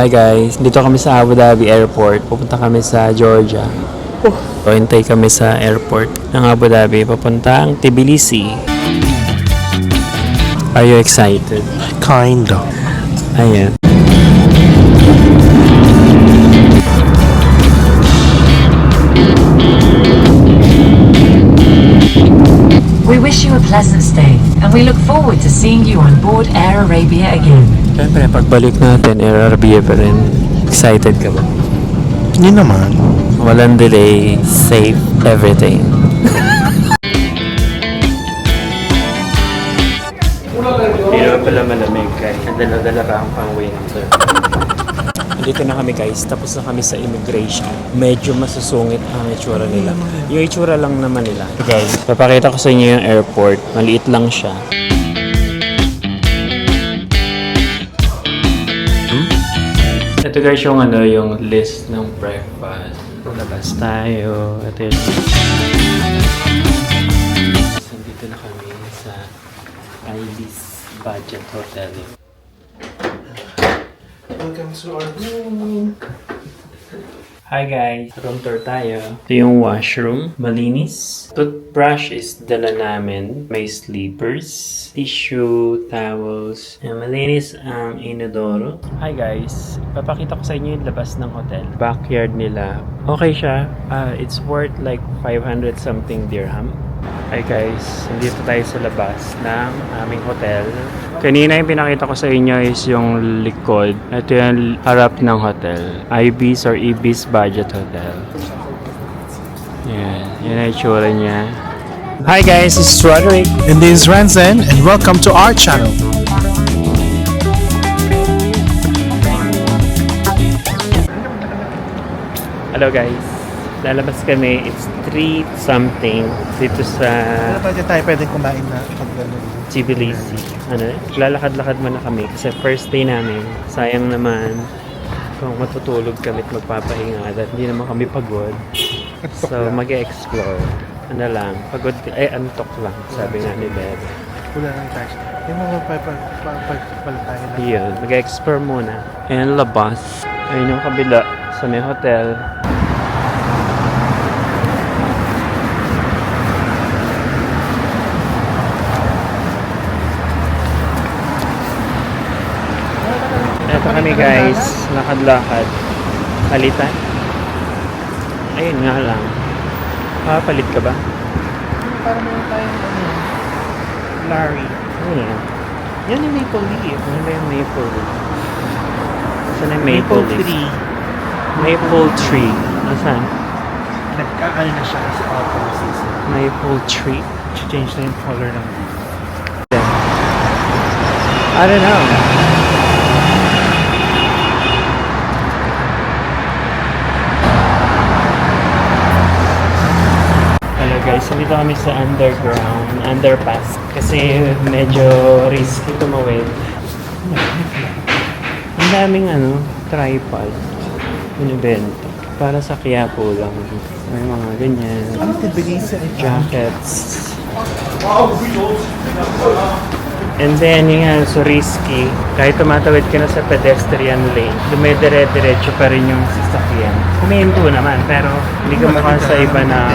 Hi guys, dito kami sa Abu Dhabi Airport. Pupunta kami sa Georgia. Oh. So, hintay kami sa airport ng Abu Dhabi papuntang Tbilisi. Are you excited? Kinda. Ayan. We wish you a pleasant stay, and we look forward to seeing you on board Air Arabia again. Siyempre, pagbalik natin, Air Arabia pa rin. Excited ka ba? Hindi naman. Walang delay, safe, everything. Hindi naman pala malamig guys. Dala-dala ka ang pang winter. Dito na kami guys, tapos na kami sa immigration. Medyo masusungit ang itsura nila. Yung itsura lang naman nila. Guys, papakita ko sa inyo yung airport. Maliit lang siya. Ito guys yung ano, yung list ng breakfast. Labas tayo. Ito yun. Nandito na kami sa Ibis Budget Hotel. Welcome to our room. Hi guys! Room tour tayo. Ito yung washroom. Malinis. Toothbrush is dala namin. May sleepers, tissue, towels. And malinis ang inodoro. Hi guys! Papakita ko sa inyo yung labas ng hotel. Backyard nila. Okay siya. Ah, it's worth like 500 something dirham. Hi guys, nandito tayo sa labas ng aming hotel. Kanina yung pinakita ko sa inyo is yung likod. Ito yung harap ng hotel. Ibis or Ibis Budget Hotel. Yan, yan ang itsura niya. Hi guys, this is Roderick. And this is Ranzen, and welcome to our channel. Hello guys. Lalabas kami. It's 3 something dito sa Pwede tayo pwedeng kumain na pag ganun. Tbilisi. Ano, lalakad-lakad muna kami kasi first day namin. Sayang naman kung matutulog kami at magpapahinga at hindi naman kami pagod. So, mag-explore. Ano lang, pagod, eh, antok lang, sabi nga ni Bebe. Wala nang tax. Yung mga pagpapala tayo na. Yun, mag-explore muna. Ayan, labas. Ayun yung kabila sa may hotel. Ito kami guys, lakad-lakad. Palitan. Ayun nga lang. Papalit ka ba? Para meron tayong ano, Larry. Ano yan? Yan yung maple leaf. Ano ba yung maple leaf? Saan yung maple, Maple leaf? tree. Maple tree. Asan? Nagkaano na siya sa autumn season. Maple tree. Change na yung color ng leaf. I don't know. Guys, nandito kami sa underground, underpass. Kasi medyo risky tumawid. Ang daming ano, tripod. Binibenta. Para sa Quiapo lang. May mga ganyan. Jackets. And then, yung nga, so risky. Kahit tumatawid ka na sa pedestrian lane, dumedire-diretso pa rin yung sasakyan. Humihinto naman, pero hindi ka mukha sa iba na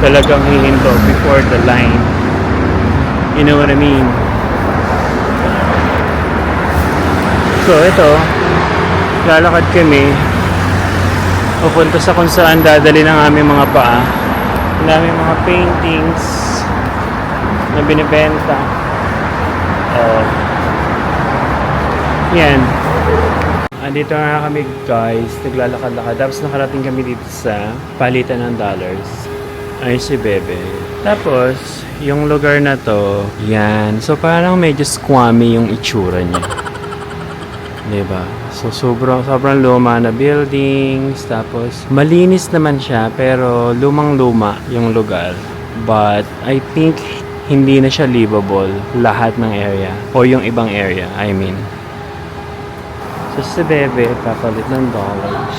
talagang hihinto before the line. You know what I mean? So, ito, lalakad kami. Pupunta sa kung saan dadali ng aming mga paa. Ang daming mga paintings na binibenta. Oh. Yan. Andito nga kami guys, naglalakad-lakad. Tapos nakarating kami dito sa palitan ng dollars. Ay si Bebe. Tapos, yung lugar na to, yan. So parang medyo squammy yung itsura niya. 'Di ba? So sobrang sobrang luma na buildings tapos malinis naman siya pero lumang-luma yung lugar. But I think hindi na siya livable lahat ng area o yung ibang area, I mean. So si Bebe papalit ng dollars.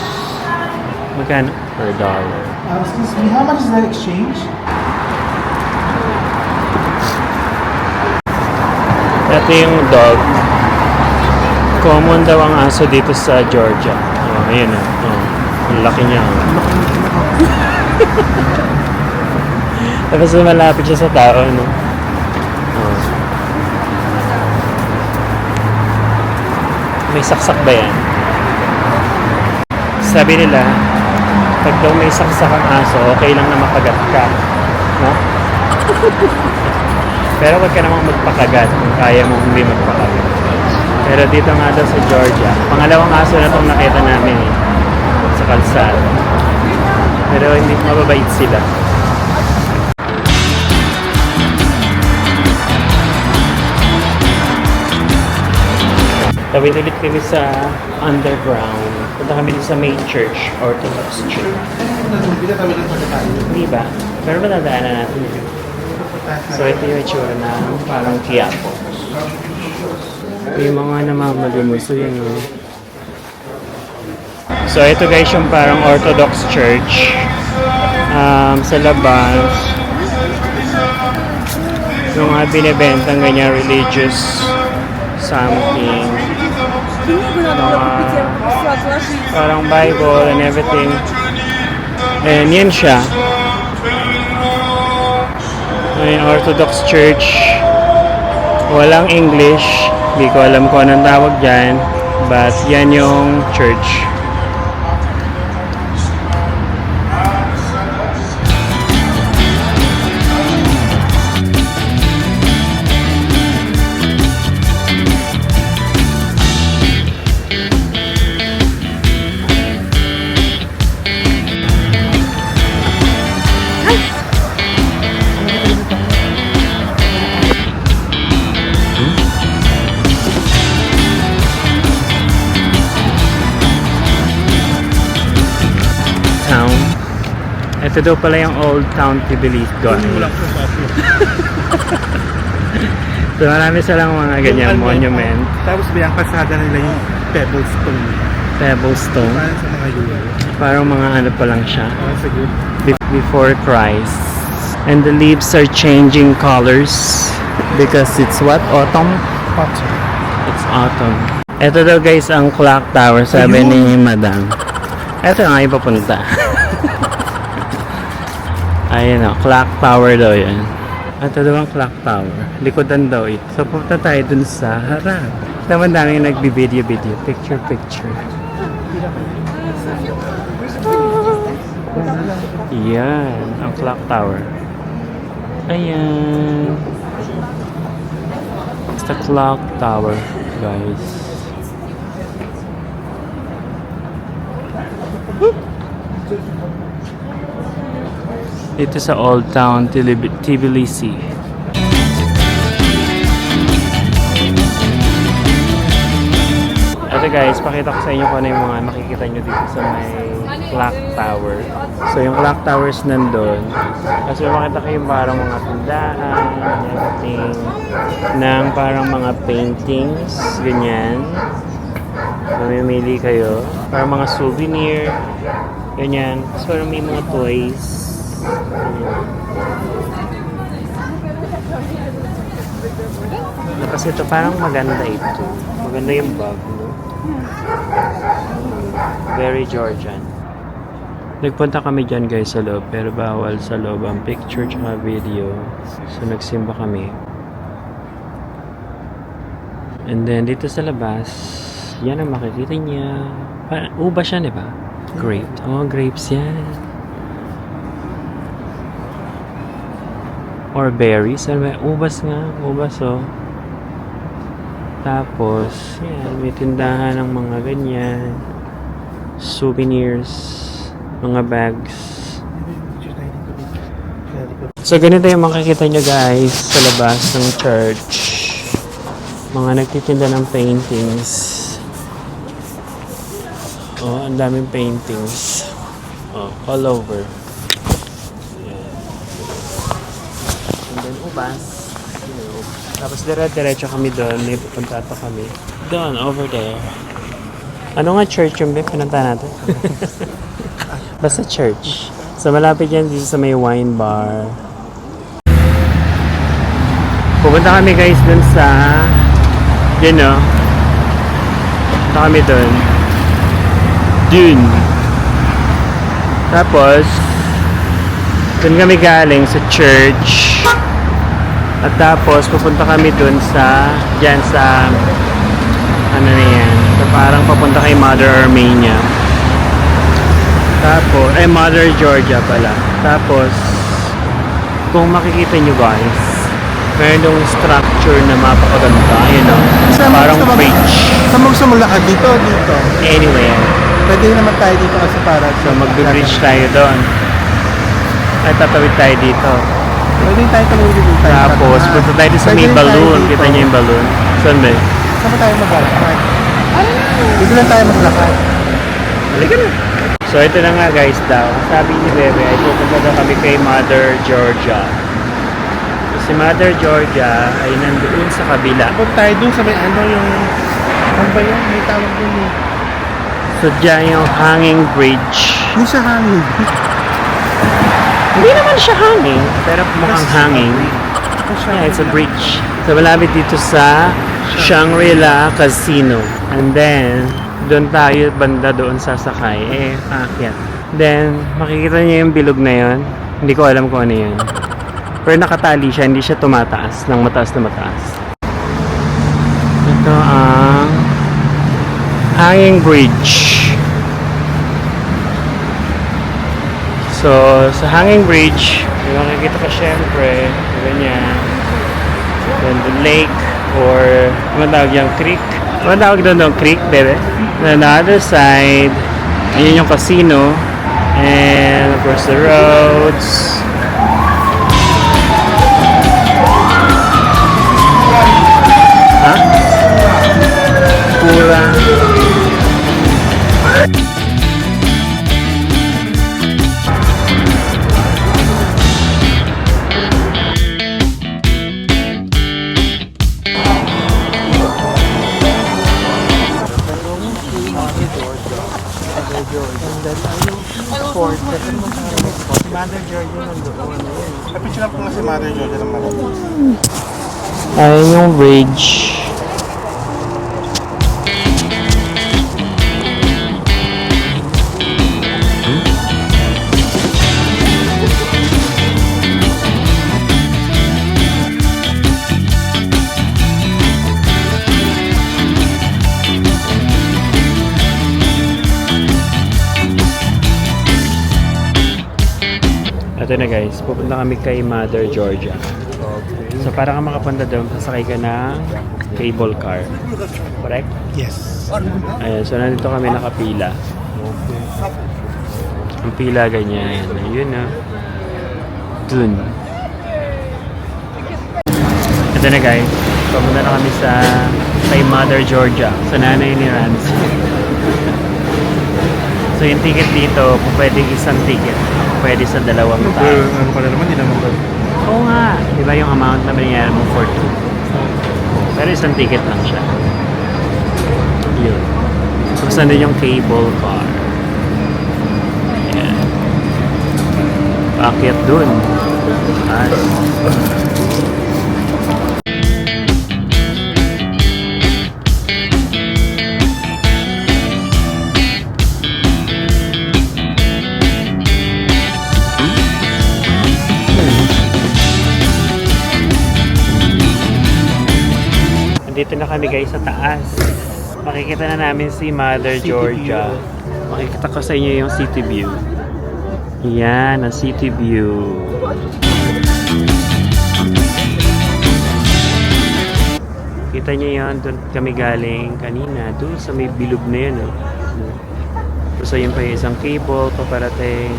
Magkano per dollar? Uh, excuse me, how much is that exchange? Ito yung dog. Common daw ang aso dito sa Georgia. Oh, ayan o. Oh. Ang laki niya. oh. Tapos malapit siya sa tao, no? Oh. May saksak ba yan? Sabi nila, pag daw may saksak ang aso, okay lang na makagat ka. No? Pero wag ka namang magpakagat kung kaya mo hindi magpakagat. Pero dito nga daw sa Georgia, pangalawang aso na itong nakita namin eh, sa kalsada. Pero hindi mababait sila. Tawid ulit kami sa underground. Punta kami sa main church, Orthodox Church. Hindi ba? Pero matandaanan natin yun. So ito yung itsura na parang Quiapo. Yung mga namamalimuso yun. Oh. So ito guys yung parang Orthodox Church. Um, sa labas. Yung mga binibentang ganyan religious something. Mga parang Bible and everything. And yan siya. May Orthodox Church. Walang English. Hindi ko alam kung anong tawag dyan. But yan yung church. Ito daw pala yung Old Town Tbilisi. aso. So marami silang mga ganyan monument. Tapos may ang kalsada nila yung. Para sa mga UL. Parang mga ano pa lang siya. Sa good. be- before Christ. And the leaves are changing colors because it's what? Autumn? Potter. It's autumn. Ito daw guys ang clock tower, sabi Ayun. ni Madam. Ito nga ipapunta. Ayun o, clock tower daw yan. Ito daw ang clock tower. Likodan daw ito. So pupunta tayo dun sa harap. Naman daming nagbibideo-video. Picture-picture. Yan, ang clock tower. Ayan. It's the clock tower, guys. Ito sa Old Town Tbilisi. Ito guys, pakita ko sa inyo kung ano yung mga makikita nyo dito sa may clock tower. So yung clock towers nandun. Kasi makita kayo parang mga tindahan, everything, ng parang mga paintings, ganyan. Mamimili kayo. Parang mga souvenir, ganyan. Tapos parang may mga toys. Tapos ito parang maganda ito. Maganda yung bag, no? Very Georgian. Nagpunta kami dyan guys sa loob, pero bawal sa loob ang picture tsaka video. So nagsimba kami. And then dito sa labas, yan ang makikita niya. Ubas yan, di ba? Grape. Oh, grapes yan. Or berries. Ano ba? Ubas nga. Ubas, oh. Tapos, yan, may tindahan ng mga ganyan. Souvenirs. Mga bags. So, ganito yung makikita nyo guys sa labas ng church. Mga nagtitinda ng paintings. Oh, ang daming paintings. Oh, all over. Ayan. Yun. Tapos, dire-diretso kami doon. May pupunta pa kami. Doon, over there. Ano nga church yung pinunta natin? Basta church. So, malapit yan dito sa may wine bar. Pupunta kami guys dun sa, you know, Punta kami doon. Dun. Tapos, doon kami galing sa church. At tapos, pupunta kami doon sa, dyan sa, ano na yan, sa parang papunta kay Mother Armenia. Tapos, eh, Mother Georgia pala. Tapos, kung makikita nyo guys, meron yung structure na mapakaganda. O. Saan mo Parang bridge. Saan mo gusto mo lakad dito? Dito. Anywhere. Pwede naman tayo dito kasi para So, magbe-bridge tayo doon. Ay, tatawid tayo dito. Pwede tayo tumulong dito tayo. Tapos, Ah, punta tayo sa may balloon. Kita niyo yung balloon. Saan ba? Saan ba tayo maglalakad? Dito lang tayo maglakad. Halika na. So, ito na nga guys daw. Sabi ni Bebe ay pupunta daw kami kay Mother Georgia. So, si Mother Georgia ay nandoon sa kabila. Punta tayo dun sa may ano yung... Ano ba yan? May tawag dun eh. So, dyan yung hanging bridge. Hindi siya hangin. Hindi naman siya hanging, pero mukhang hanging. Yeah, it's a bridge. So, malapit dito sa Shangri-La Casino. And then, doon tayo banda doon sasakay. Eh, aakyat. Then, makikita niyo yung bilog na yon. Hindi ko alam kung ano yun. Pero nakatali siya, hindi siya tumataas ng mataas na mataas. Ito ang hanging bridge. So, sa hanging bridge, may makikita ka syempre, ganyan. Then the lake or ano tawag yung creek. Ano tawag doon yung creek, bebe? Then the other side, ayun yung casino. And of course the roads. Ayun yung bridge. Ito na guys, pupunta kami kay Mother Georgia. So para ka makapunta doon, sasakay ka ng cable car. Correct? Yes. Ayan, so nandito kami nakapila. Ang pila ganyan. Ayun na. Dun. Ito na guys. Papunta na kami sa kay Mother Georgia. Sa nanay ni Ranz. so yung ticket dito, pwede isang ticket, pwede sa dalawang tao. ano ka na naman, hindi naman ba? Oo nga. Di ba yung amount na binayaran mo for two? Pero isang ticket lang siya. Yun. Tapos nandun yung cable car. Ayan. Paakyat dun. Taas. Nandito na kami guys sa taas. Makikita na namin si Mother City Georgia. Makikita ko sa inyo yung city view. Yan, ang city view. Kita niyo yan, doon kami galing kanina. Doon sa may bilog na yun. Oh. So yun pa yung isang cable paparating.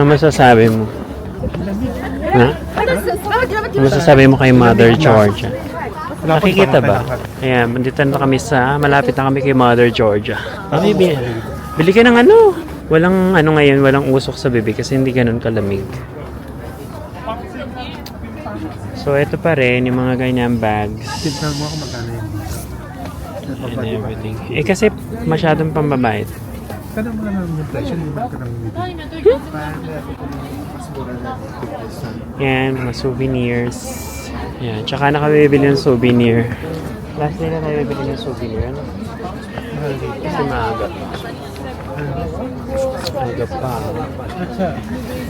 Ano masasabi mo? Ha? Ano masasabi mo kay Mother Georgia? Nakikita ba? Ayan, nandito na kami sa, malapit na kami kay Mother Georgia. Yung bili? Bili ka ng ano? Walang ano ngayon, walang usok sa bibig kasi hindi ganun kalamig. So, ito pa rin, yung mga ganyan bags. Tignan mo ako magkano yun. And everything. Eh, kasi masyadong pambabait. Tanong mo naman yung presyo, hindi ba bibili? Para mas mura na Yan, mga souvenirs. Yan, tsaka nakabibili ng souvenir. Last day na nakabibili ng souvenir, ano? Kasi maaga pa. Maaga pa.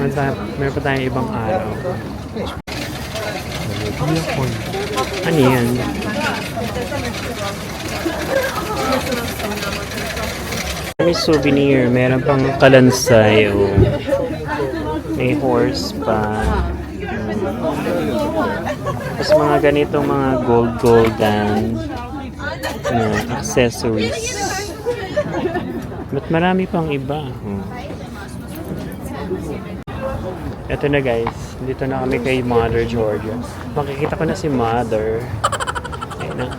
Meron, tayo, meron pa tayong ibang araw. Ano yan? May souvenir, meron pang kalansay o may horse pa. Tapos mga ganitong mga gold golden na accessories. Ba't marami pang iba? Hmm. Ito na guys, dito na kami kay Mother Georgia. Makikita ko na si Mother. Ayun na.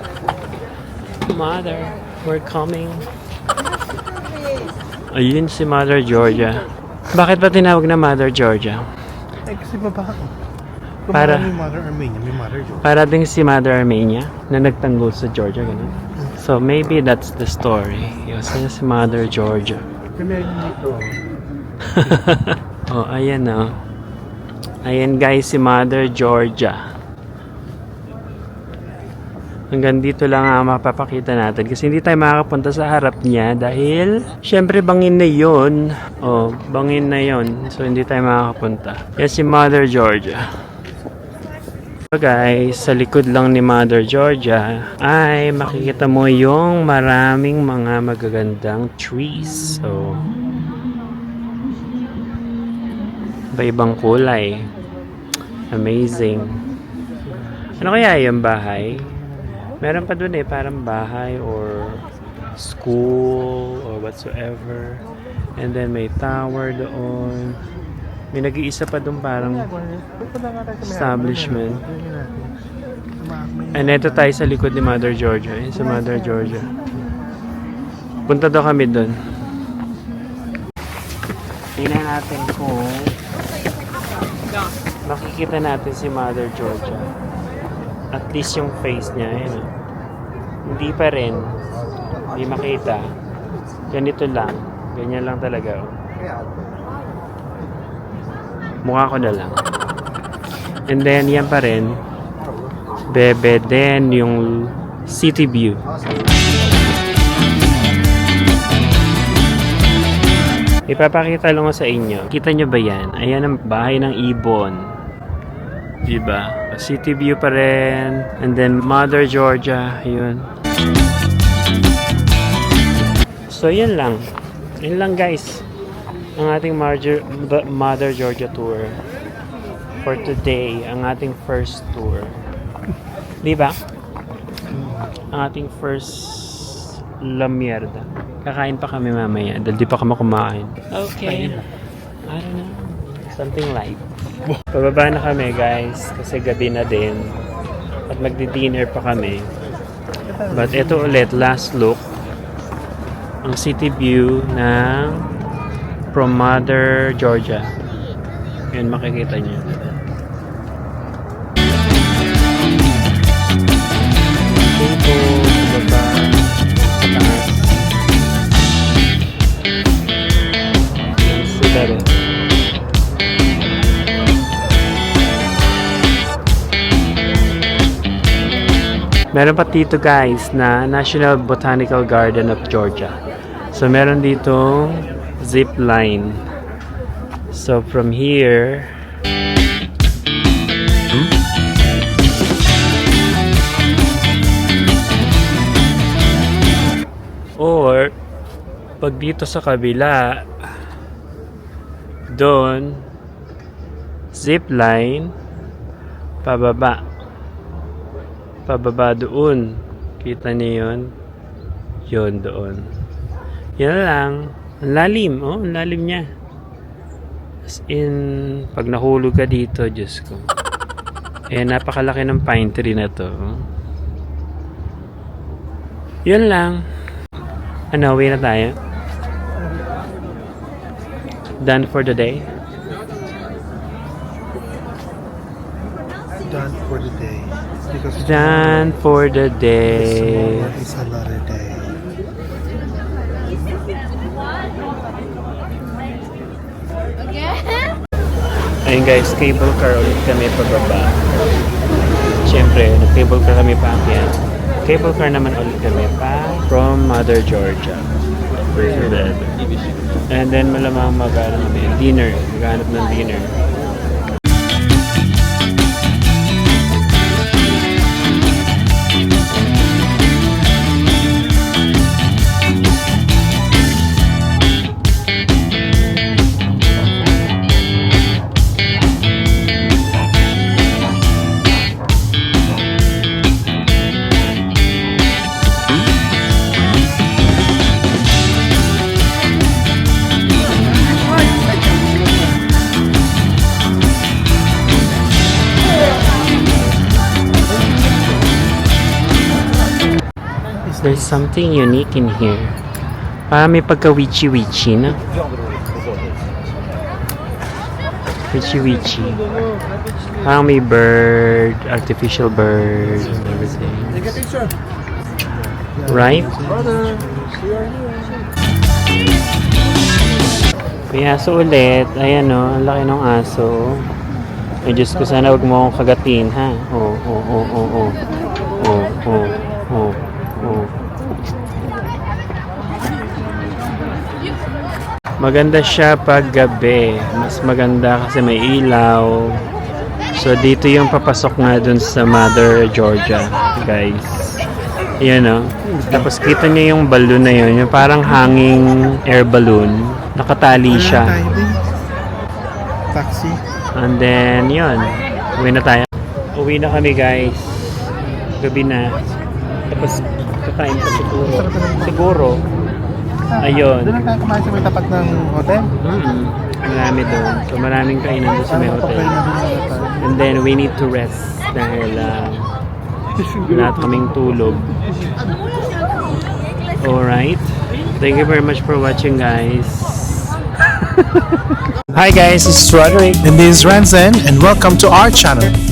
Mother, we're coming. Ayun si Mother Georgia. Bakit ba tinawag na Mother Georgia? Eh, kasi baba ako. Kung Para- may Mother Armenia, may Mother Joe. Para ding si Mother Armenia na nagtanggol sa Georgia, ganun. So maybe that's the story. Yung si Mother Georgia. Kami dito. oh, ayan oh. Ayan guys, si Mother Georgia. Hanggang dito lang ang mapapakita natin kasi hindi tayo makakapunta sa harap niya dahil syempre bangin na yon. Oh, bangin na yon. So hindi tayo makakapunta. Yan si Mother Georgia. So guys, sa likod lang ni Mother Georgia ay makikita mo yung maraming mga magagandang trees. So, iba-ibang kulay. Amazing. Ano kaya yung bahay? Meron pa dun eh, parang bahay or school or whatsoever. And then may tower doon. May nag-iisa pa doon parang establishment. And ito tayo sa likod ni Mother Georgia. Yun sa Mother Georgia. Punta daw kami doon. Tingnan natin kung makikita natin si Mother Georgia. At least yung face niya, yun. oh. Hindi pa rin. Hindi makita. Ganito lang. Ganyan lang talaga. oh. Mukha ko na lang. And then, yan pa rin. Bebe, then yung city view. Ipapakita lang ko sa inyo. Kita nyo ba yan? Ayan ang bahay ng ibon. Diba? City view pa rin. And then Mother Georgia. Yun. So, yun lang. Yun lang guys. Ang ating Marger, the Mother Georgia tour. For today, ang ating first tour. Di ba? Ang ating first La Mierda. Kakain pa kami mamaya dahil di pa kami kumain. Okay. I don't know. Something light. Pababa na kami guys kasi gabi na din. At magdi-dinner pa kami. But ito ulit, last look. Ang city view ng from Mother Georgia. Yan makikita niyo. Meron pa dito guys na National Botanical Garden of Georgia. So meron dito zip line. So from here Hmm? Or pag dito sa kabila doon zip line pababa pababa doon. Kita niyo yun? Yun doon. Yan lang. Ang lalim, oh. Ang lalim niya. As in, pag nahulog ka dito, Diyos ko. Eh, napakalaki ng pine tree na to. Yun lang. Ano, uwi na tayo? Done for the day? done for the day. Because Done for the day. is another day. Ayun guys, cable car ulit kami pababa. Siyempre, nag-cable car kami pa akyat. Cable car naman ulit kami pa from Mother Georgia. And then malamang mag-ano kami, dinner. Maghanap ng dinner. Something unique in here. Parang may pagka-witchy-witchy na. Witchy-witchy. Parang may bird, artificial bird, and everything. Right? May aso ulit. Ayan o, ang laki ng aso. Ay, Diyos ko, sana huwag mo akong kagatin, ha? Oo, oo, oo, oo, oo. Oo, oo, oo, oo. Maganda siya pag gabi. Mas maganda kasi may ilaw. So, dito yung papasok nga dun sa Mother Georgia, guys. Yan o. Tapos kita niyo yung balloon na yun. Yung parang hanging air balloon. Nakatali siya. Taxi. And then, yun. Uwi na tayo. Uwi na kami, guys. Gabi na. Tapos, kakain pa siguro. Siguro. Ayun. Doon lang tayo kumain sa may tapat ng hotel. Mm Marami doon. So, maraming kainan doon sa may hotel. And then, we need to rest dahil uh, wala kaming tulog. Alright. Thank you very much for watching, guys. Hi guys, it's Roderick. And this is Ranzen, and welcome to our channel.